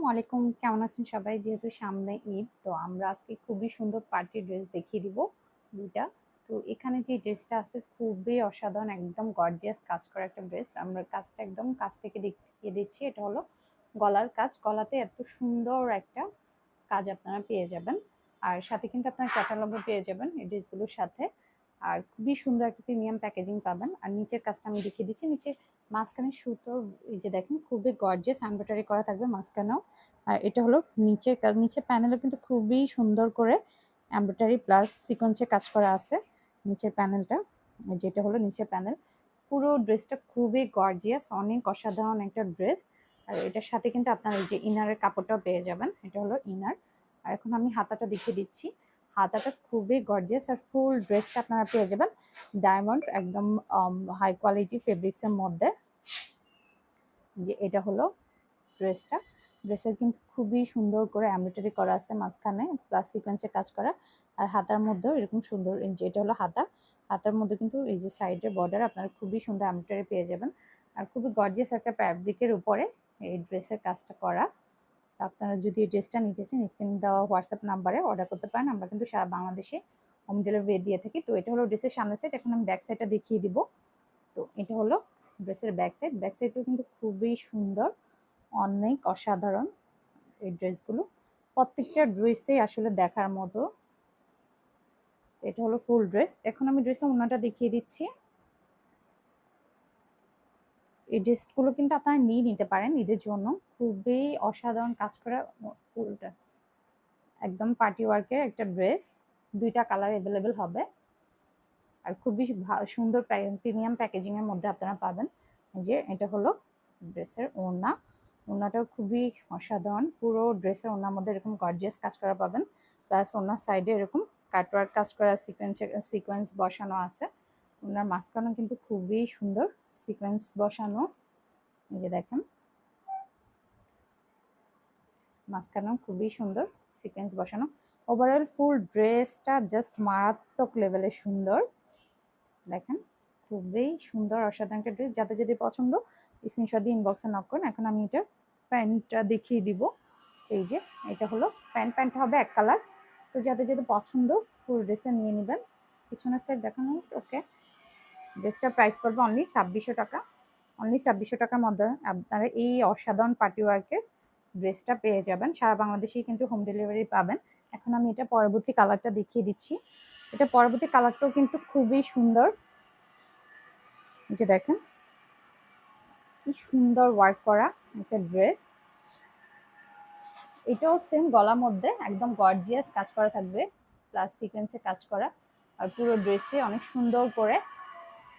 আসসালামু আলাইকুম। কেমন আছেন সবাই? যেহেতু সামনে ঈদ, তো আমরা আজকে খুবই সুন্দর পার্টি ড্রেস দেখিয়ে দিব দুইটা। তো এখানে যে ড্রেসটা আছে, খুবই অসাধারণ, একদম গর্জিয়াস কাজ করা একটা ড্রেস। আমরা কাজটা একদম কাছ থেকে দেখিয়ে দিচ্ছি। এটা হলো গলার কাজ। গলাতে এত সুন্দর একটা কাজ আপনারা পেয়ে যাবেন। আর সাথে কিন্তু আপনারা ক্যাটালগও পেয়ে যাবেন এই ড্রেসগুলোর সাথে। আর খুবই সুন্দর একটা প্রিমিয়াম প্যাকেজিং পাবেন। আর নিচের কাজটা আমি দেখিয়ে দিচ্ছি। নিচে মাঝখানে সুতোর, এই যে দেখেন, খুবই গর্জিয়াস এমব্রয়ডারি করা থাকবে মাঝখানেও। আর এটা হলো নিচের নিচে প্যানেলও কিন্তু খুবই সুন্দর করে এমব্রয়ডারি প্লাস সিকোয়েন্সে কাজ করা আছে নিচের প্যানেলটা যেটা হলো নিচের প্যানেল পুরো ড্রেসটা খুবই গর্জিয়াস অনেক অসাধারণ একটা ড্রেস আর এটার সাথে কিন্তু আপনার এই যে ইনারের কাপড়টাও পেয়ে যাবেন। এটা হলো ইনার আর এখন আমি হাতাটা দেখিয়ে দিচ্ছি। হাতাটা খুবই গর্জিয়াস আর ফুল ড্রেসটা আপনারা পেয়ে যাবেন। ডায়মন্ড একদম হাই কোয়ালিটি ফেব্রিক্সের মধ্যে। যে এটা হলো ড্রেসটা ড্রেসের কিন্তু খুবই সুন্দর করে এমব্রয়ডারি করা আছে মাঝখানে প্লাস সিকোয়েন্সে কাজ করা। আর হাতার মধ্যেও এরকম সুন্দর যে এটা হলো হাতা। হাতার মধ্যে কিন্তু এই যে সাইডের বর্ডার আপনারা খুবই সুন্দর এমব্রয়ডারি পেয়ে যাবেন। আর খুবই গর্জিয়াস একটা ফ্যাব্রিকের উপরে এই ড্রেসের কাজটা করা। আপনারা যদি ড্রেসটা নিতে চান স্ক্রিন দেওয়া হোয়াটসঅ্যাপ নাম্বারে অর্ডার করতে পারেন। আমরা কিন্তু সারা বাংলাদেশে হোম ডেলিভারি দিয়ে থাকি। তো এটা হলো ড্রেসের সামনের সাইড এখন আমি ব্যাক সাইডটা দেখিয়ে দিব। তো এটা হলো ড্রেসের ব্যাক সাইড ব্যাক সাইডটাও কিন্তু খুবই সুন্দর, অনেক অসাধারণ এই ড্রেসগুলো প্রত্যেকটা ড্রেসেই আসলে দেখার মতো। এটা হলো ফুল ড্রেস এখন আমি ড্রেসের ওনাটা দেখিয়ে দিচ্ছি। এই ড্রেসগুলো কিন্তু আপনারা নিয়ে নিতে পারেন ঈদের জন্য। খুবই অসাধারণ কাজ করা ফুলটা একদম পার্টি ওয়ার্কের একটা ড্রেস দুইটা কালার অ্যাভেলেবেল হবে। আর খুবই সুন্দর প্রিমিয়াম প্যাকেজিংয়ের মধ্যে আপনারা পাবেন। যে এটা হলো ড্রেসের ওড়না। ওড়নাটাও খুবই অসাধারণ। পুরো ড্রেসের ওড়নার মধ্যে এরকম গর্জিয়াস কাজ করা পাবেন। প্লাস ওনার সাইডে এরকম কাটওয়ার্ক কাজ করা সিকোয়েন্স সিকোয়েন্স বসানো আছে। ওনার মাঝখানেও কিন্তু খুবই সুন্দর সিকোয়েন্স বসানো। এই যে দেখেন। মাঝখানেও খুবই সুন্দর সিকোয়েন্স বসানো। ওভারঅল ফুল ড্রেসটা জাস্ট মারাত্মক লেভেলের সুন্দর। দেখেন, খুবই সুন্দর, অসাধারণ একটা ড্রেস যাতে যদি পছন্দ স্ক্রিনশট দিয়ে ইনবক্সে নক করুন। এখন আমি এটা প্যান্টটা দেখিয়ে দিব। এই যে, এটা হলো প্যান্ট। প্যান্টটা হবে এক কালার তো যাদের যদি পছন্দ ফুল ড্রেসটা নিয়ে নেবেন। পিছনের সাইড দেখানো ওকে ড্রেসটার প্রাইস পড়বে অনলি ছাব্বিশশো টাকা। অনলি ছাব্বিশশো টাকার মধ্যে আপনারা এই অসাধারণ পার্টি ওয়ার্কের ড্রেসটা পেয়ে যাবেন। সারা বাংলাদেশেই কিন্তু হোম ডেলিভারি পাবেন। এখন আমি এটা পরবর্তী কালারটা দেখিয়ে দিচ্ছি। এটা পরবর্তী কালারটাও কিন্তু খুবই সুন্দর। যে দেখেন, কি সুন্দর ওয়ার্ক করা একটা ড্রেস এটাও সেম গলার মধ্যে, একদম গর্জিয়াস কাজ করা থাকবে। প্লাস সিকোয়েন্সে কাজ করা। আর পুরো ড্রেসে অনেক সুন্দর করে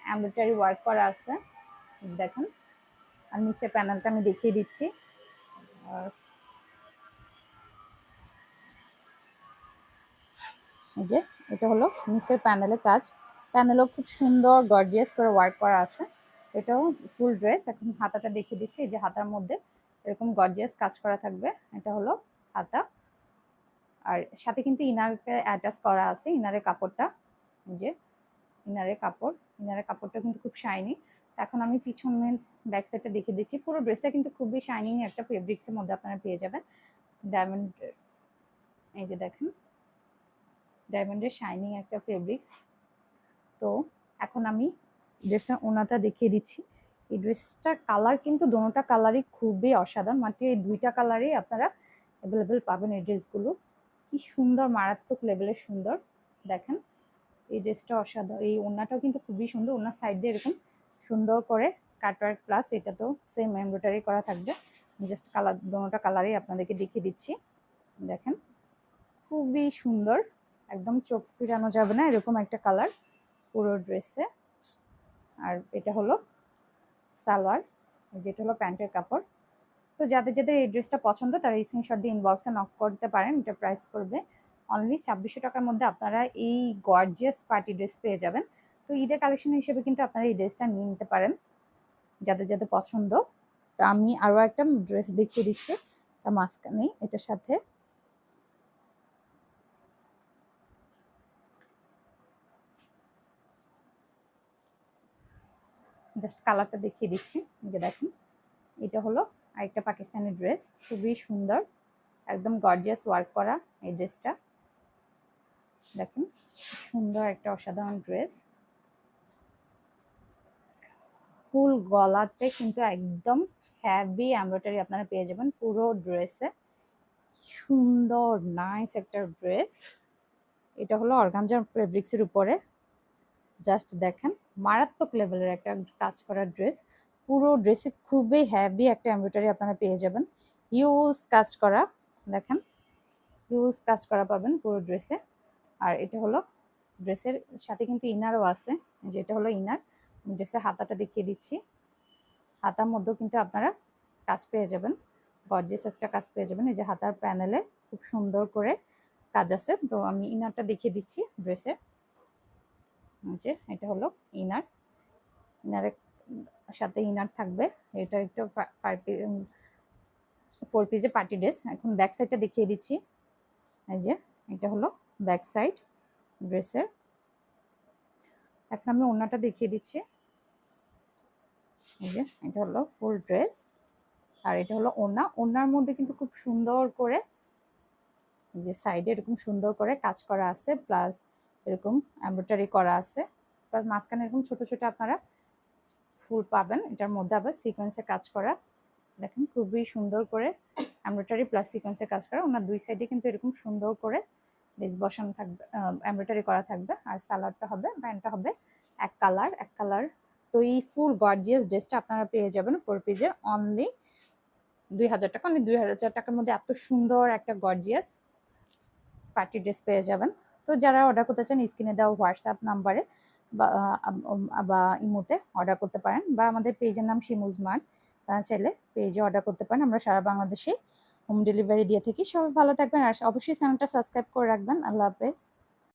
এমব্রয়ডারি ওয়ার্ক করা আছে। দেখুন, আর নিচে প্যানেলটা আমি দেখিয়ে দিচ্ছি। এই যে, এটা হলো নিচের প্যানেলের কাজ। প্যানেলও খুব সুন্দর গর্জিয়াস করে ওয়ার্ক করা আছে। এটাও ফুল ড্রেস। এখন হাতাটা দেখিয়ে দিচ্ছি। এই যে হাতার মধ্যে এরকম গর্জিয়াস কাজ করা থাকবে। এটা হলো হাতা। আর সাথে কিন্তু ইনারকে অ্যাটাচ করা আছে, ইনারের কাপড়টা। যে, ইনারের কাপড়। ইনারের কাপড়টা কিন্তু খুব শাইনি এখন আমি পিছনের ব্যাক সাইডটা দেখে দিচ্ছি। পুরো ড্রেসটা কিন্তু খুবই শাইনিং একটা ফেব্রিক্সের মধ্যে আপনারা পেয়ে যাবেন। ডায়মন্ড এই যে দেখেন। ডায়মন্ডের শাইনিং একটা ফেব্রিক্স তো এখন আমি ড্রেসের ওনাটা দেখিয়ে দিচ্ছি। এই ড্রেসটার কালার কিন্তু দোনোটা কালারই খুবই অসাধারণ। মাত্র এই দুইটা কালারই আপনারা অ্যাভেলেবেল পাবেন এই ড্রেসগুলো কি সুন্দর, মারাত্মক লেভেলের সুন্দর। দেখেন। এই ড্রেসটা অসাধারণ, এই ওনাটাও কিন্তু খুবই সুন্দর ওনার সাইড দিয়ে এরকম সুন্দর করে কাটওয়ার্ক প্লাস এটা তো সেম এমব্রয়ডারি করা থাকবে। জাস্ট কালার দোনোটা কালারই আপনাদেরকে দেখিয়ে দিচ্ছি। দেখেন, খুবই সুন্দর, একদম চোখ ফিরানো যাবে না এরকম একটা কালার পুরো ড্রেসে আর এটা হলো সালোয়ার যেটা হলো প্যান্টের কাপড়। তো যাদের যাদের এই ড্রেসটা পছন্দ তারা স্ক্রিনশট দিয়ে ইনবক্সে নক করতে পারেন, এটা প্রাইস করবে অনলি ছাব্বিশশো টাকার মধ্যে আপনারা এই গর্জিয়াস পার্টি ড্রেস পেয়ে যাবেন। তো ঈদের কালেকশন হিসেবে কিন্তু আপনারা এই ড্রেসটা নিয়ে নিতে পারেন, যাদের যাদের পছন্দ। তো আমি আরও একটা ড্রেস দেখিয়ে দিচ্ছি, তা মাঝখানে এটার সাথে। জাস্ট কালারটা দেখিয়ে দিচ্ছি যে দেখুন। এটা হলো আরেকটা পাকিস্তানি ড্রেস খুবই সুন্দর, একদম গর্জিয়াস ওয়ার্ক করা এই ড্রেসটা দেখেন, সুন্দর একটা অসাধারণ ড্রেস। ফুল গলাতে কিন্তু একদম হ্যাভি এমব্রয়ডারি আপনারা পেয়ে যাবেন পুরো ড্রেসে। সুন্দর নাইস একটা ড্রেস। এটা হলো অর্গানজার ফেব্রিক্সের উপরে। জাস্ট দেখেন, মারাত্মক লেভেলের একটা কাজ করা ড্রেস। পুরো ড্রেসে খুবই হ্যাভি একটা এমব্রয়ডারি আপনারা পেয়ে যাবেন। ইউজ কাজ করা, দেখেন। ইউজ কাজ করা পাবেন পুরো ড্রেসে। আর এটা হলো ড্রেসের সাথে কিন্তু ইনারও আছে যেটা হলো ইনার ড্রেসের হাতাটা দেখিয়ে দিচ্ছি। হাতার মধ্যেও কিন্তু আপনারা কাজ পেয়ে যাবেন গর্জেস একটা কাজ পেয়ে যাবেন, এই যে হাতার প্যানেলে খুব সুন্দর করে কাজ আছে। তো আমি ইনারটা দেখিয়ে দিচ্ছি ড্রেসের যে এটা হলো ইনার ইনারের সাথে ইনার থাকবে। এটা একটু ফোর পিসে পার্টি ড্রেস এখন ব্যাক সাইডটা দেখিয়ে দিচ্ছি। এই যে এটা হলো ব্যাক সাইড ড্রেসের। এখন আমি ওনাটা দেখিয়ে দিচ্ছি। এই যে, এটা হলো ফুল ড্রেস। আর এটা হলো ওনা ওনার মধ্যে কিন্তু খুব সুন্দর করে যে সাইডে এরকম সুন্দর করে কাজ করা আছে, প্লাস এরকম এমব্রয়ডারি করা আছে। প্লাস মাঝখানে এরকম ছোট ছোট আপনারা ফুল পাবেন। এটার মধ্যে আবার সিকোয়েন্সে কাজ করা। দেখেন, খুবই সুন্দর করে এমব্রয়ডারি প্লাস সিকোয়েন্সে কাজ করা। ওনার দুই সাইডে কিন্তু এরকম সুন্দর করে লেস বসানো থাকবে এমব্রয়ডারি করা থাকবে, আর সালোয়ারটা হবে, প্যান্টটা হবে এক কালার এক কালার তো এই ফুল গর্জিয়াস ড্রেসটা আপনারা পেয়ে যাবেন ফোর পিজে অনলি দুই হাজার টাকা অনলি দুই হাজার টাকার মধ্যে এত সুন্দর একটা গর্জিয়াস পার্টি ড্রেস পেয়ে যাবেন। তো যারা অর্ডার করতে চান, স্ক্রিনে দেওয়া হোয়াটসঅ্যাপ নাম্বারে বা ইমোতে অর্ডার করতে পারেন, বা আমাদের পেজের নাম শিমুজ মার্ট, তারা চাইলে পেজে অর্ডার করতে পারেন, আমরা সারা বাংলাদেশে হোম ডেলিভারি দিয়ে থাকি। সবাই ভালো থাকবেন আর অবশ্যই চ্যানেলটা সাবস্ক্রাইব করে রাখবেন। আল্লাহ হাফেজ।